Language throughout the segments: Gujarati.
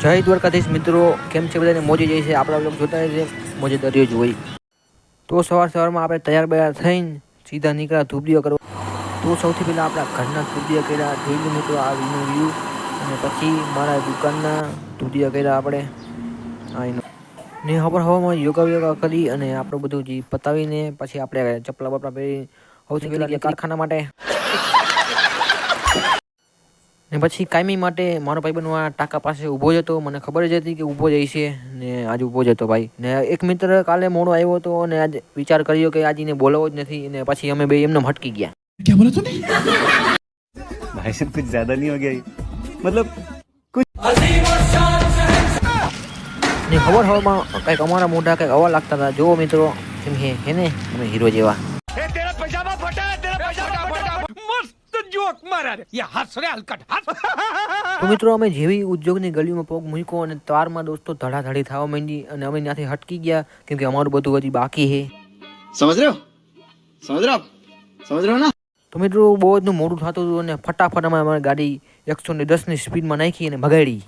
જય દ્વારકાધીશ મિત્રો, કેમ છે બધાને? મોજે જાય છે. આપણા લોકો જોતા છે મોજે દરિયો જ હોય તો સવાર સવારમાં આપણે તૈયાર બૈયાર થઈને સીધા નીકળ્યા ધૂબડીઓ કરવા. તો સૌથી પહેલાં આપણા ઘરના ધૂબડીઓ કર્યા. જોઈ મિત્રો, આ એનો વ્યૂ અને પછી મારા દુકાનના ધૂબડીઓ કર્યા આપણે. આ એનો ને હવાર હવામાં યોગા યોગા કરી અને આપણું બધું જે પતાવીને પછી આપણે ચપલા બપલા પહેરી સૌથી પહેલાં કારખાના માટે. ને પછી કાયમી માટે મારો ભાઈ બનવા ટાંકા પાસે ઊભો જ હતો મને ખબર જ હતી કે ઊભો જ છે ને આજે ઊભો જ હતો ભાઈ ને એક મિત્ર કાલે મોડો આવ્યો હતો અને આજ વિચાર કર્યો કે આજે એને બોલાવો જ નથી ને પછી અમે બે એમને હટકી ગયા क्या बोला तूने भाई साहब कुछ ज्यादा नहीं हो गया ये? मतलब ને ખબર હવામાં કંઈક અમારા મોઢા કંઈક હવા લાગતા હતા જુઓ મિત્રો કેમ હે હે ને અમે હીરો જેવા શોખ મારા રે. યા હલકટ હાથ મિત્રો અમે જેવી ઉદ્યોગની ગલીમાં પગ મૂક્યો અને તારમાં દોસ્તો ધડાધડી થવા માંડી અને અમે ત્યાંથી હટકી ગયા કેમ કે અમારું બધું હજી બાકી હે સમજ રહ્યો? સમજ રહ્યો? સમજ રહ્યો ના? તો મિત્રો બહુ જ મોડું થતું હતું અને ફટાફટ અમે અમારી ગાડી એકસો ને દસની સ્પીડમાં નાખી અને ભગાડી.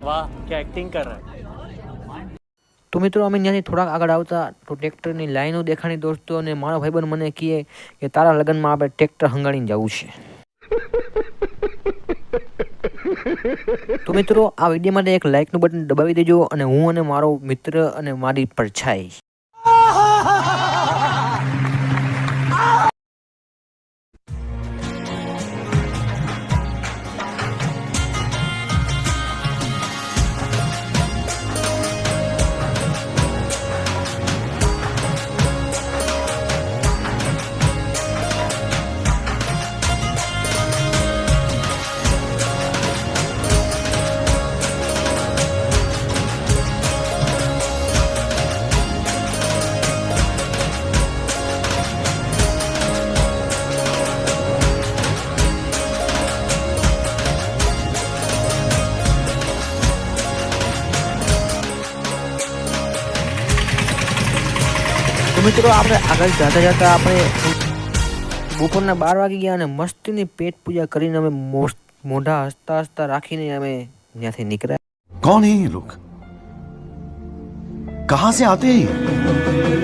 વાહ કે એક્ટિંગ કર તો મિત્રો અમે ત્યાંથી થોડાક આગળ આવતા તો ટ્રેક્ટરની લાઈનો દેખાણી દોસ્તો અને મારા ભાઈબંધ મને કહે કે તારા લગ્નમાં આપણે ટ્રેક્ટર હંગાડીને જવું છે. તો મિત્રો, આ વીડિયો માટે એક લાઇકનું બટન દબાવી દેજો અને હું અને મારો મિત્ર અને મારી પરછાઈ. તો મિત્રો આપણે આગળ જતા જતા આપણે બપોરના બાર વાગી ગયા અને મસ્તીની પેટ પૂજા કરીને અમે મોસ- મોઢા હસતા હસતા રાખીને અમે ત્યાંથી નીકળ્યા कौन है ये लोग कहां से आते हैं ये?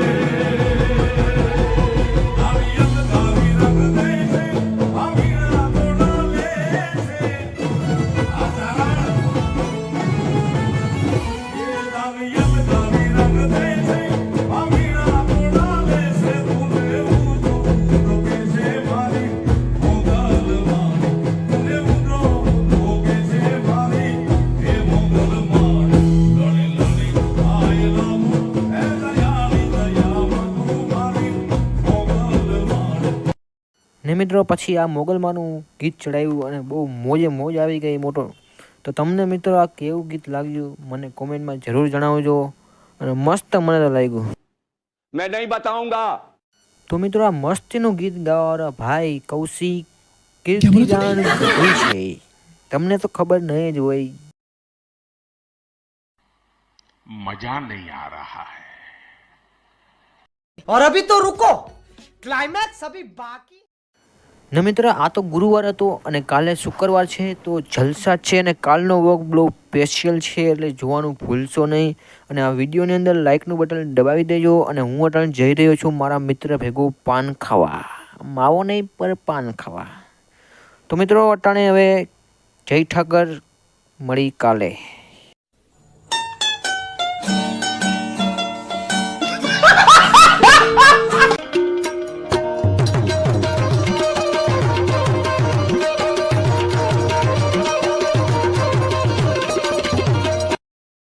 ને મિત્રો પછી આ મોગલમાનું ગીત ચડાવ્યું અને બહુ મોજે મોજ આવી ગઈ મોટો તો તમને મિત્રો આ કેવું ગીત લાગ્યું મને કોમેન્ટમાં જરૂર જણાવજો અને મસ્ત મને તો લાગ્યું मैं नहीं बताऊंगा તો મિત્રો આ મસ્તીનું ગીત ગાવાવાળા ભાઈ કૌશિક કીર્તિદાન ગઢવી છે તમને તો ખબર નહીં જ હોય मजा नहीं आ रहा है और अभी तो रुको क्लाइमैक्स अभी बाकी ને મિત્ર, આ તો ગુરુવાર હતો અને કાલે શુક્રવાર છે, તો જલસા છે અને કાલનો વર્ક બહુ સ્પેશિયલ છે, એટલે જોવાનું ભૂલશો નહીં. અને આ વિડીયોની અંદર લાઇકનું બટન દબાવી દેજો અને હું અટલ જઈ રહ્યો છું મારા મિત્ર ભેગો પાન ખાવા. માવો નહીં પર પાન ખાવા. તો મિત્રો, અટાણે હવે જય ઠાકર, મળી કાલે.